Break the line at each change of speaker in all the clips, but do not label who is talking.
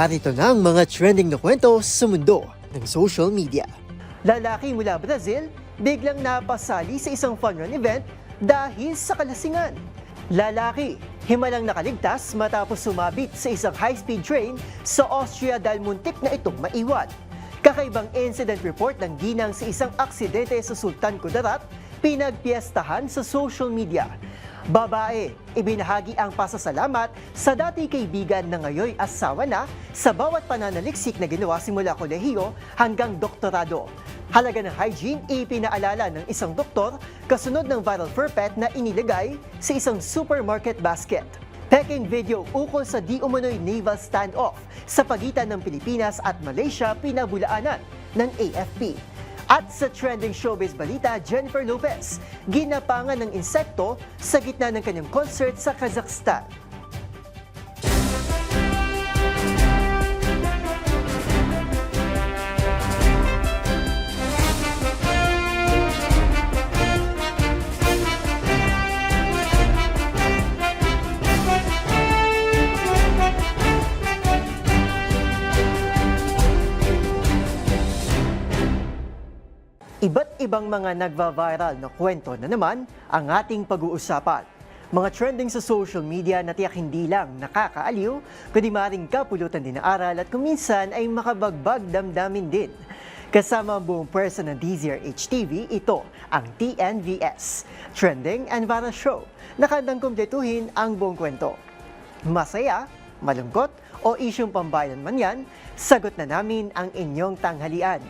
Narito na ang mga trending na kwento sa mundo ng social media. Lalaki mula Brazil, biglang napasali sa isang fun run event dahil sa kalasingan. Lalaki, himalang nakaligtas matapos sumabit sa isang high-speed train sa Austria dahil muntik na itong maiwan. Kakaibang incident report ng ginang sa isang aksidente sa Sultan Kudarat, pinagpiestahan sa social media. Babae, ibinahagi ang pasasalamat sa dati kaibigan na ngayon asawa na sa bawat pananaliksik na ginawa simula kolehiyo hanggang doktorado. Halaga ng hygiene, ipinaalala ng isang doktor kasunod ng viral purpet na inilagay sa isang supermarket basket. Peking video ukol sa di umano'y naval standoff sa pagitan ng Pilipinas at Malaysia pinabulaanan ng AFP. At sa trending showbiz balita, Jennifer Lopez, ginapangan ng insekto sa gitna ng kanyang concert sa Kazakhstan. Ibang mga nagva-viral na kwento na naman ang ating pag-uusapan. Mga trending sa social media na tiyak hindi lang nakakaaliw, kundi maring kapulutan din ng aral at kuminsan ay makabagbag damdamin din. Kasama ang buong person ng DZRH TV, ito ang TNVS, Trending and Viral Show, na kandang kumpletuhin ang buong kwento. Masaya, malungkot o isyong pambayan man yan, sagot na namin ang inyong tanghalian.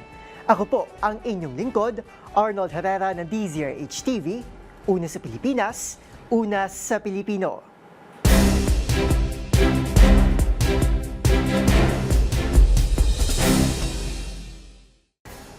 Ako po ang inyong lingkod, Arnold Herrera ng DZRH TV, una sa Pilipinas, una sa Pilipino.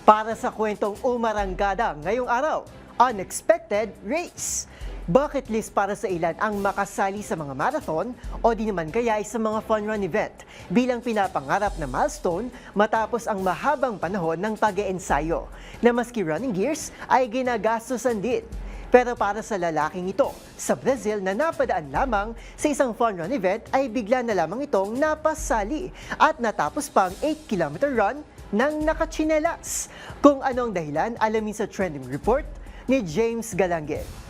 Para sa kwentong umarangkada ngayong araw, Unexpected Race. Bucket list para sa ilan ang makasali sa mga marathon o di naman kaya ay sa mga fun run event bilang pinapangarap na milestone matapos ang mahabang panahon ng pag-eensayo na maski running gears ay ginagastosan din. Pero para sa lalaking ito, sa Brazil na napadaan lamang sa isang fun run event ay bigla na lamang itong napasali at natapos pang 8-kilometer run ng nakachinelas. Kung anong dahilan, alamin sa trending report ni James Galange.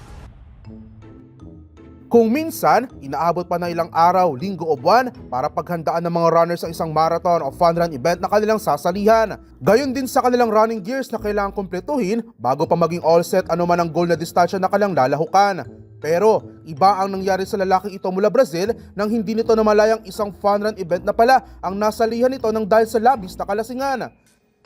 Kung minsan, inaabot pa ng ilang araw, linggo o buwan para paghandaan ng mga runners ang isang marathon o fun run event na kanilang sasalihan. Gayon din sa kanilang running gears na kailangang kumpletuhin bago pa maging all set ano man ang goal na distansya na kanilang lalahukan. Pero iba ang nangyari sa lalaking ito mula Brazil nang hindi nito namalayang isang fun run event na pala ang nasalihan nito ng dahil sa labis na kalasingan.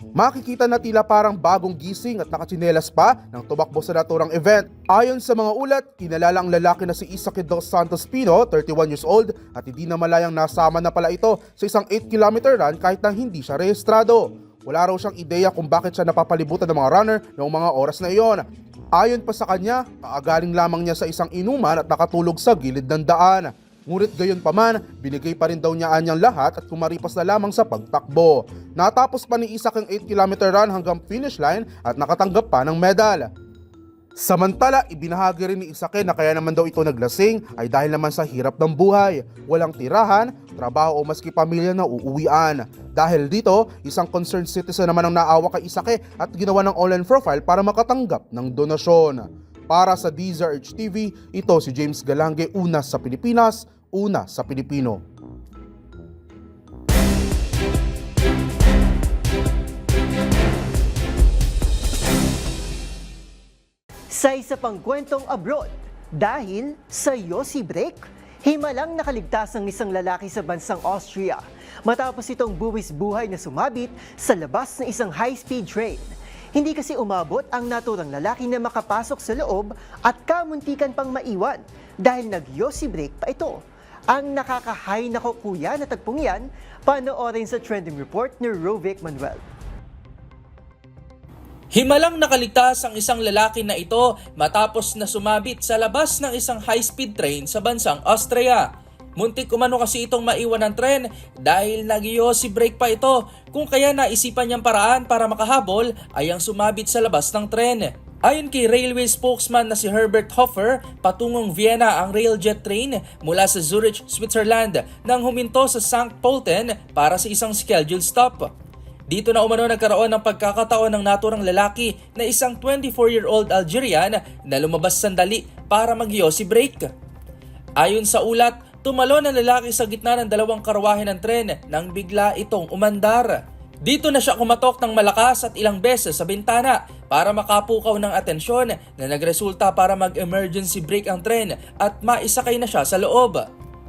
Makikita na tila parang bagong gising at nakatsinelas pa nang tumakbo sa naturang event. Ayon sa mga ulat, kinalala ang lalaki na si Isaac Dos Santos Pino, 31 years old, at hindi na malayang nasama na pala ito sa isang 8-kilometer run kahit na hindi siya rehistrado. Wala raw siyang ideya kung bakit siya napapalibutan ng mga runner noong mga oras na iyon. Ayon pa sa kanya, kaagaling lamang niya sa isang inuman at nakatulog sa gilid ng daan. Ngunit gayon pa man, binigay pa rin daw niya anyang lahat at kumaripas na lamang sa pagtakbo. Natapos pa ni Isaac ang 8km run hanggang finish line at nakatanggap pa ng medal. Samantala, ibinahagi rin ni Isake na kaya naman daw ito naglasing ay dahil naman sa hirap ng buhay. Walang tirahan, trabaho o maski pamilya na uuwian. Dahil dito, isang concerned citizen naman ang naawa kay Isake at ginawa ng online profile para makatanggap ng donasyon. Para sa DZRH TV, ito si James Galange, una sa Pilipinas, una sa Pilipino.
Sa isa pang kwentong abroad, dahil sa Yossi Break, himalang nakaligtas ang isang lalaki sa bansang Austria matapos itong buwis buhay na sumabit sa labas ng isang high-speed train. Hindi kasi umabot ang naturang lalaki na makapasok sa loob at kamuntikan pang maiwan dahil nag-Yossi Break pa ito. Ang nakakahay na kuya na tagpong yan, panoorin sa trending report ni Rovic Manuel.
Himalang nakaligtas ang isang lalaki na ito matapos na sumabit sa labas ng isang high-speed train sa bansang Austria. Muntik umano kasi itong maiwan ng tren dahil nag si brake pa ito kung kaya naisipan niyang paraan para makahabol ay ang sumabit sa labas ng tren. Ayon kay railway spokesman na si Herbert Hoffer, patungong Vienna ang railjet train mula sa Zurich, Switzerland nang huminto sa St. Pölten para sa isang scheduled stop. Dito na umano nagkaroon ng pagkakataon ng naturang lalaki na isang 24-year-old Algerian na lumabas sandali para mag-yossi break. Ayon sa ulat, tumalo ng lalaki sa gitna ng dalawang karwahe ng tren nang bigla itong umandar. Dito na siya kumatok ng malakas at ilang beses sa bintana para makapukaw ng atensyon na nagresulta para mag-emergency brake ang tren at maisakay na siya sa loob.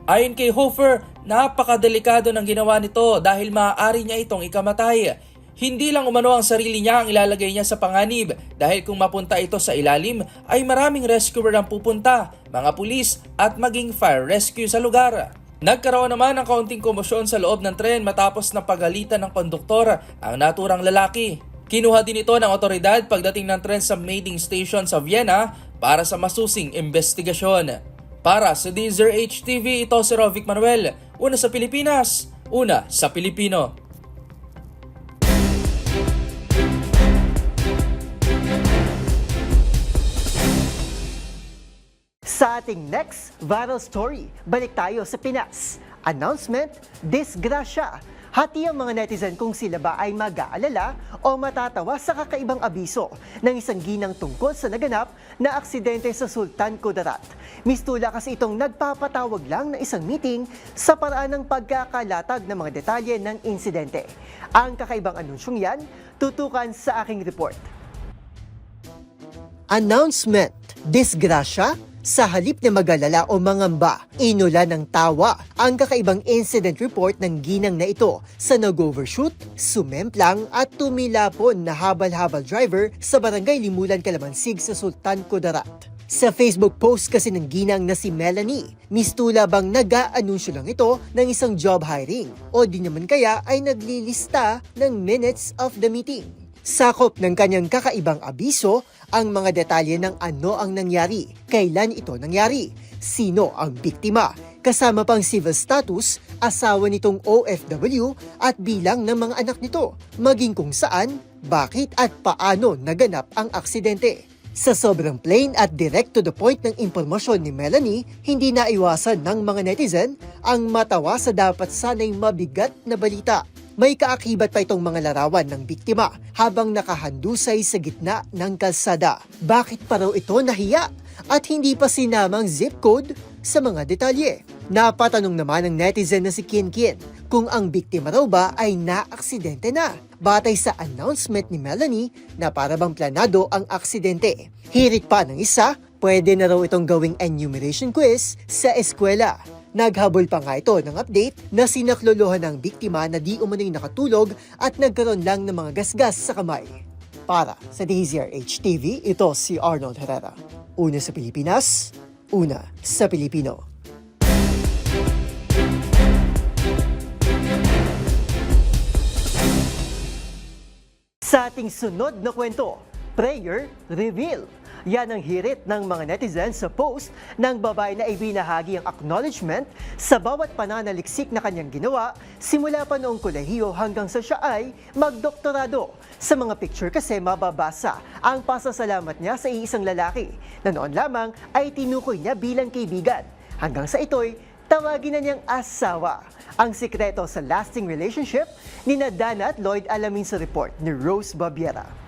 Ayon kay Hofer, napakadelikado ng ginawa nito dahil maaari niya itong ikamatay. Hindi lang umano ang sarili niya ang ilalagay niya sa panganib dahil kung mapunta ito sa ilalim ay maraming rescuer ang pupunta, mga pulis at maging fire rescue sa lugar. Nagkaroon naman ng kaunting komosyon sa loob ng tren matapos na pagalitan ng konduktor ang naturang lalaki. Kinuha din ito ng otoridad pagdating ng tren sa mating station sa Vienna para sa masusing investigasyon. Para sa Deezer HTV, ito si Rovic Manuel. Una sa Pilipinas, una sa Pilipino.
Ating next viral story, balik tayo sa Pinas. Announcement, disgrasya. Hati ang mga netizen kung sila ba ay mag-aalala o matatawa sa kakaibang abiso ng isang ginang tungkol sa naganap na aksidente sa Sultan Kudarat. Mistula kasi itong nagpapatawag lang ng isang meeting sa paraan ng pagkakalatag ng mga detalye ng insidente. Ang kakaibang anunsyong yan, tutukan sa aking report. Announcement, disgrasya, sa halip na magalala o mangamba, inula ng tawa ang kakaibang incident report ng ginang na ito sa nag-overshoot, sumemplang at tumilapon na habal-habal driver sa barangay Limulan Kalamansig sa Sultan Kudarat. Sa Facebook post kasi ng ginang na si Melanie, mistula bang nag-aanunsyo lang ito ng isang job hiring o di naman kaya ay naglilista ng minutes of the meeting. Sakop ng kanyang kakaibang abiso ang mga detalye ng ano ang nangyari, kailan ito nangyari, sino ang biktima, kasama pang civil status, asawa nitong OFW at bilang ng mga anak nito, maging kung saan, bakit at paano naganap ang aksidente. Sa sobrang plain at direct to the point ng impormasyon ni Melanie, hindi naiwasan ng mga netizen ang matawa sa dapat sanay mabigat na balita. May kaakibat pa itong mga larawan ng biktima habang nakahandusay sa gitna ng kalsada. Bakit pa raw ito nahiya at hindi pa sinamang zip code sa mga detalye? Napatanong naman ng netizen na si Kin Kin kung ang biktima raw ba ay naaksidente na batay sa announcement ni Melanie na para bang planado ang aksidente. Hirit pa ng isa, pwede na raw itong gawing enumeration quiz sa eskwela. Naghabol pa nga ito ng update na sinaklolohan ng biktima na di umano'y nakatulog at nagkaroon lang ng mga gasgas sa kamay. Para sa DZRH TV, ito si Arnold Herrera. Una sa Pilipinas, una sa Pilipino. Sa ating sunod na kwento, prayer reveal. Yan ang hirit ng mga netizens sa post ng babae na ibinahagi ang acknowledgement sa bawat pananaliksik na kanyang ginawa simula pa noong kolehiyo hanggang sa siya ay magdoktorado. Sa mga picture kasi mababasa ang pasasalamat niya sa iisang lalaki na noon lamang ay tinukoy niya bilang kaibigan. Hanggang sa ito'y tawagin na niyang asawa. Ang sikreto sa lasting relationship ni Dana at Lloyd alamin sa report ni Rose Babiera.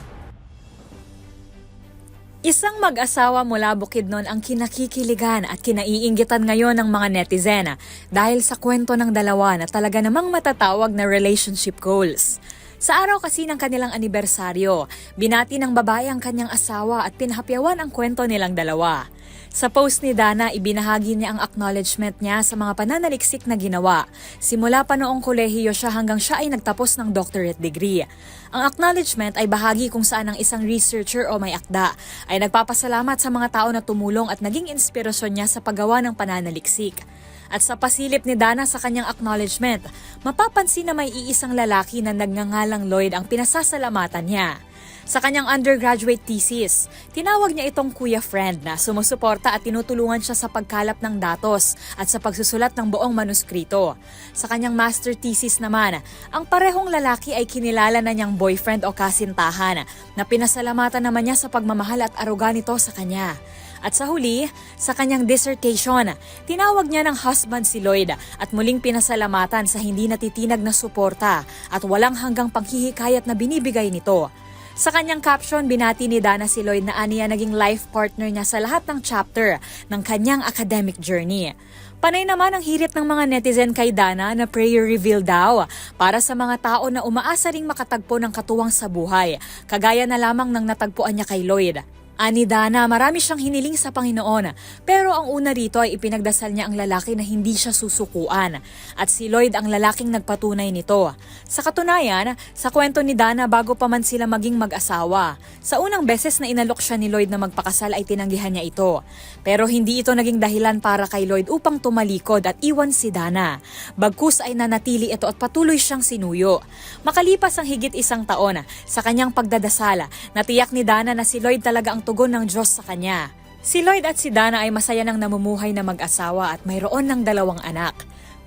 Isang mag-asawa mula Bukidnon ang kinakikiligan at kinaiinggitan ngayon ng mga netizen dahil sa kwento ng dalawa na talaga namang matatawag na relationship goals. Sa araw kasi ng kanilang anibersaryo, binati ng babae ang kanyang asawa at pinahapyawan ang kwento nilang dalawa. Sa post ni Dana, ibinahagi niya ang acknowledgement niya sa mga pananaliksik na ginawa. Simula pa noong kolehiyo siya hanggang siya ay nagtapos ng doctorate degree. Ang acknowledgement ay bahagi kung saan ang isang researcher o may akda ay nagpapasalamat sa mga tao na tumulong at naging inspirasyon niya sa paggawa ng pananaliksik. At sa pasilip ni Dana sa kanyang acknowledgement, mapapansin na may iisang lalaki na nagngangalang Lloyd ang pinasasalamatan niya. Sa kanyang undergraduate thesis, tinawag niya itong kuya friend na sumusuporta at tinutulungan siya sa pagkalap ng datos at sa pagsusulat ng buong manuskrito. Sa kanyang master thesis naman, ang parehong lalaki ay kinilala na niyang boyfriend o kasintahan na pinasalamatan naman niya sa pagmamahal at aruga nito sa kanya. At sa huli, sa kanyang dissertation, tinawag niya ng husband si Lloyd at muling pinasalamatan sa hindi natitinag na suporta at walang hanggang panghihikayat na binibigay nito. Sa kanyang caption, binati ni Dana si Lloyd na aniya naging life partner niya sa lahat ng chapter ng kanyang academic journey. Panay naman ang hirit ng mga netizen kay Dana na prayer reveal daw para sa mga tao na umaasa ring makatagpo ng katuwang sa buhay, kagaya na lamang ng natagpuan niya kay Lloyd. Ani Dana, marami siyang hiniling sa Panginoon. Pero ang una rito ay ipinagdasal niya ang lalaki na hindi siya susukuan. At si Lloyd ang lalaking nagpatunay nito. Sa katunayan, sa kwento ni Dana bago pa man sila maging mag-asawa, sa unang beses na inalok siya ni Lloyd na magpakasal ay tinanggihan niya ito. Pero hindi ito naging dahilan para kay Lloyd upang tumalikod at iwan si Dana. Bagkus ay nanatili ito at patuloy siyang sinuyo. Makalipas ang higit isang taon, sa kanyang pagdadasal, natiyak ni Dana na si Lloyd talaga ang tugon ng Diyos sa kanya. Si Lloyd at si Dana ay masaya nang namumuhay na mag-asawa at mayroon ng dalawang anak.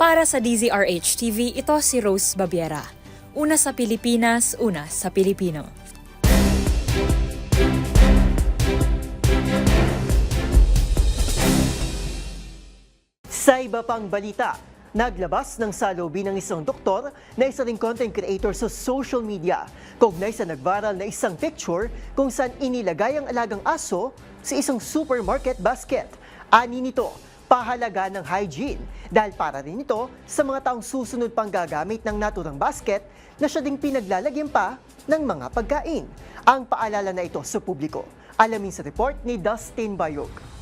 Para sa DZRH TV, ito si Rose Babiera. Una sa Pilipinas, una sa Pilipino.
Sa iba pang balita, naglabas ng salobi ng isang doktor na isa ring content creator sa social media. Kaugnay sa nagviral na isang picture kung saan inilagay ang alagang aso sa isang supermarket basket. Ani nito, pahalaga ng hygiene dahil para rin ito sa mga taong susunod pang gagamit ng naturang basket na siya ding pinaglalagyan pa ng mga pagkain. Ang paalala na ito sa publiko. Alamin sa report ni Dustin Bayog.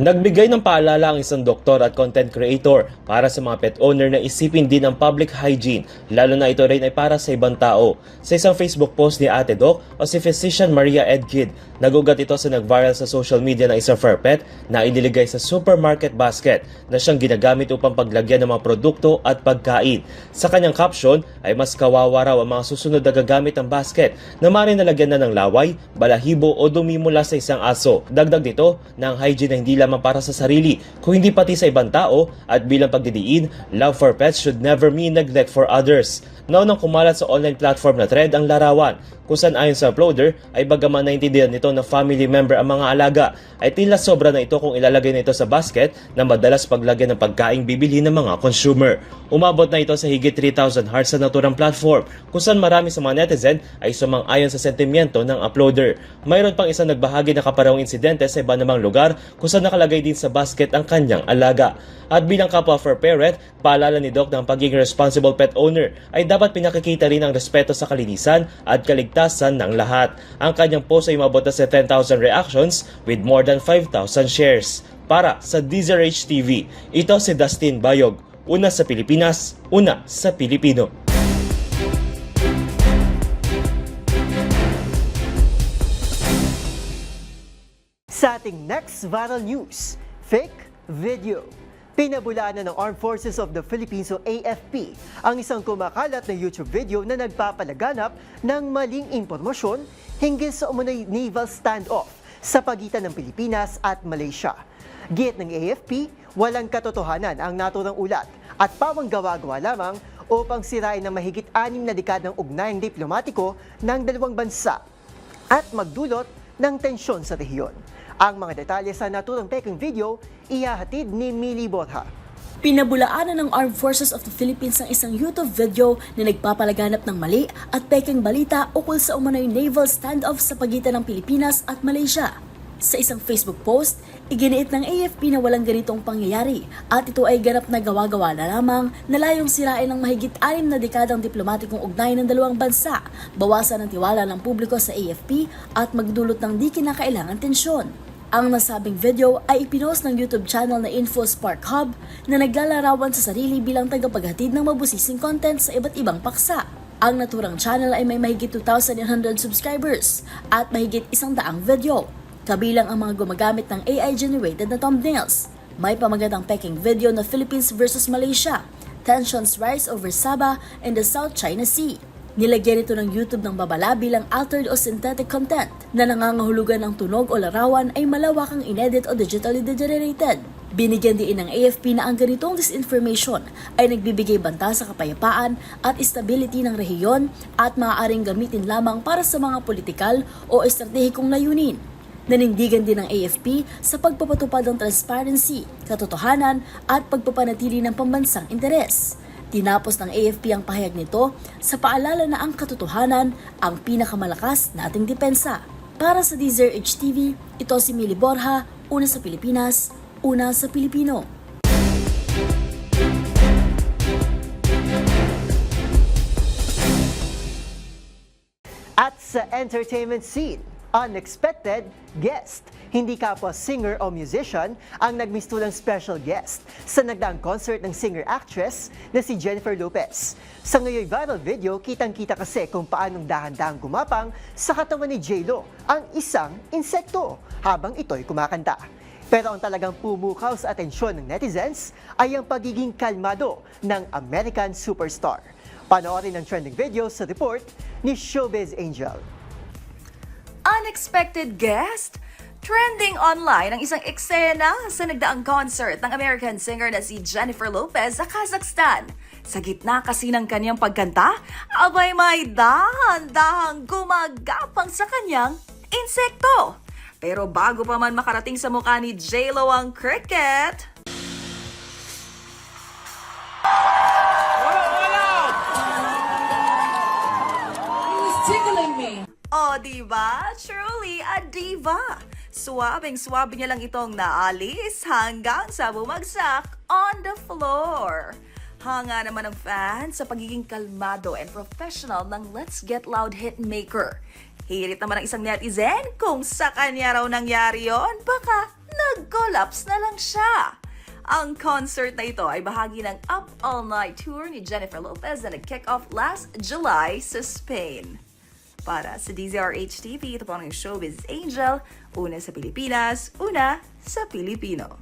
Nagbigay ng paalala ang isang doktor at content creator para sa mga pet owner na isipin din ang public hygiene, lalo na ito rin ay para sa ibang tao. Sa isang Facebook post ni Ate Doc o si Physician Maria Edkid, nagugat ito sa nag-viral sa social media ng isang fur pet na iniligay sa supermarket basket na siyang ginagamit upang paglagyan ng mga produkto at pagkain. Sa kanyang caption ay mas kawawa raw ang mga susunod na gagamit ng basket na maaaring nalagyan na ng laway, balahibo o dumi mula sa isang aso. Dagdag nito na ang hygiene ay hindi lamang para sa sarili, kung hindi pati sa ibang tao at bilang pagdidiin, love for pets should never mean neglect for others. Naunang kumalat sa online platform na thread ang larawan, kung saan ayon sa uploader ay bagaman naintindihan nito na family member ang mga alaga, ay tila sobra na ito kung ilalagay na ito sa basket na madalas paglagyan ng pagkaing bibili ng mga consumer. Umabot na ito sa higit 3,000 hearts sa naturang platform, kung saan marami sa mga netizen ay sumang-ayon sa sentimiento ng uploader. Mayroon pang isang nagbahagi na kaparehong insidente sa iba namang lugar kung saan nakalagay din sa basket ang kanyang alaga. At bilang kapwa for parent, paalala ni Doc ng pagiging responsible pet owner ay dapat pinakikita rin ang respeto sa kalinisan at kaligtasan ng lahat. Ang kanyang post ay umabot na sa 10,000 reactions with more than 5,000 shares. Para sa DZRH TV, ito si Dustin Bayog. Una sa Pilipinas, una sa Pilipino.
Sa ating next viral news, fake video. Pinabulaan na ng Armed Forces of the Philippines o AFP ang isang kumakalat na YouTube video na nagpapalaganap ng maling impormasyon hinggil sa umunay naval standoff sa pagitan ng Pilipinas at Malaysia. Git ng AFP, walang katotohanan ang naturang ulat at pawang gawa-gawa lamang upang sirain ng mahigit anim na dekadang ugnayang diplomatiko ng dalawang bansa at magdulot ng tensyon sa rehiyon. Ang mga detalye sa naturang peking video, ihahatid ni Mili Borja.
Pinabulaanan ng Armed Forces of the Philippines ang isang YouTube video na nagpapalaganap ng mali at peking balita ukol sa umano'y naval standoff sa pagitan ng Pilipinas at Malaysia. Sa isang Facebook post, iginiit ng AFP na walang ganitong pangyayari at ito ay ganap na gawa-gawa na lamang na layong sirain ng mahigit anim na dekadang diplomatikong ugnayan ng dalawang bansa, bawasan ang tiwala ng publiko sa AFP at magdulot ng di kinakailangan tensyon. Ang nasabing video ay ipinost ng YouTube channel na Info Spark Hub na naglalarawan sa sarili bilang tagapaghatid ng mabusising content sa iba't ibang paksa. Ang naturang channel ay may mahigit 2,900 subscribers at mahigit isang daang video, kabilang ang mga gumagamit ng AI-generated na thumbnails. May pamagatang peking video na Philippines versus Malaysia, tensions rise over Sabah and the South China Sea. Nilagyan ito ng YouTube ng babala bilang altered o synthetic content na nangangahulugan ng tunog o larawan ay malawakang inedit o digitally degenerated. Binigyan din ng AFP na ang ganitong disinformation ay nagbibigay banta sa kapayapaan at stability ng rehiyon at maaaring gamitin lamang para sa mga politikal o estratehikong layunin. Nanindigan din ng AFP sa pagpapatupad ng transparency, katotohanan at pagpapanatili ng pambansang interes. Tinapos ng AFP ang pahayag nito sa paalala na ang katotohanan ang pinakamalakas nating depensa. Para sa Deezer HTV, ito si Mili Borja, una sa Pilipinas, una sa Pilipino.
At sa entertainment scene, unexpected guest. Hindi kapwa singer o musician ang nagmistulang special guest sa nagdaang concert ng singer-actress na si Jennifer Lopez. Sa ngayon viral video, kitang-kita kasi kung paanong dahan-dahang gumapang sa katawan ni J-Lo ang isang insekto habang ito'y kumakanta. Pero ang talagang pumukaw sa atensyon ng netizens ay ang pagiging kalmado ng American superstar. Panoorin ang trending video sa report ni Showbiz Angel.
Unexpected guest? Trending online ang isang eksena sa nagdaang concert ng American singer na si Jennifer Lopez sa Kazakhstan. Sa gitna kasi ng kanyang pagkanta, abay may dahan-dahang gumagapang sa kanyang insekto. Pero bago pa man makarating sa mukha ni J-Lo ang cricket, O, diba? Truly a diva. Suwabing-swabe niya lang itong naalis hanggang sa bumagsak on the floor. Hanga naman ng fans sa pagiging kalmado and professional ng Let's Get Loud hitmaker. Hirit naman ng isang netizen kung sa kanya raw nangyari yon, baka nag-collapse na lang siya. Ang concert na ito ay bahagi ng Up All Night Tour ni Jennifer Lopez na nag-kick off last July sa Spain. Para sa DZRH TV, ito po ang Showbiz Angel, una sa Pilipinas, una sa Pilipino.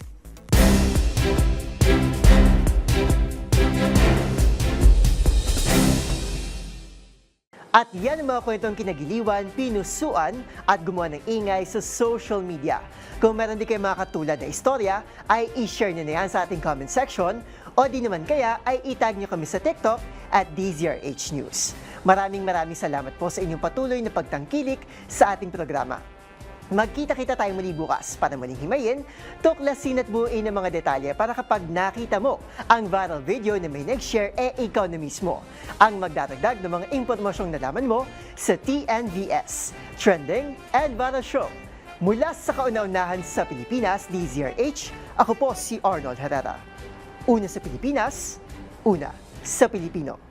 At yan ang mga kwentong kinagiliwan, pinusuan at gumawa ng ingay sa social media. Kung meron di kayo mga katulad na istorya, ay i-share nyo na yan sa ating comment section o di naman kaya ay itag nyo kami sa TikTok at DZRH News. Maraming maraming salamat po sa inyong patuloy na pagtangkilik sa ating programa. Magkita-kita tayo muli bukas para muling himayin, tuklasin at buuin ang mga detalye para kapag nakita mo ang viral video na may nag-share, eh ikaw na mismo ang magdadagdag ng mga impormasyong nalaman mo sa TNVS, Trending and Viral Show. Mula sa kauna-unahan sa Pilipinas, DZRH, ako po si Arnold Herrera. Una sa Pilipinas, una sa Pilipino.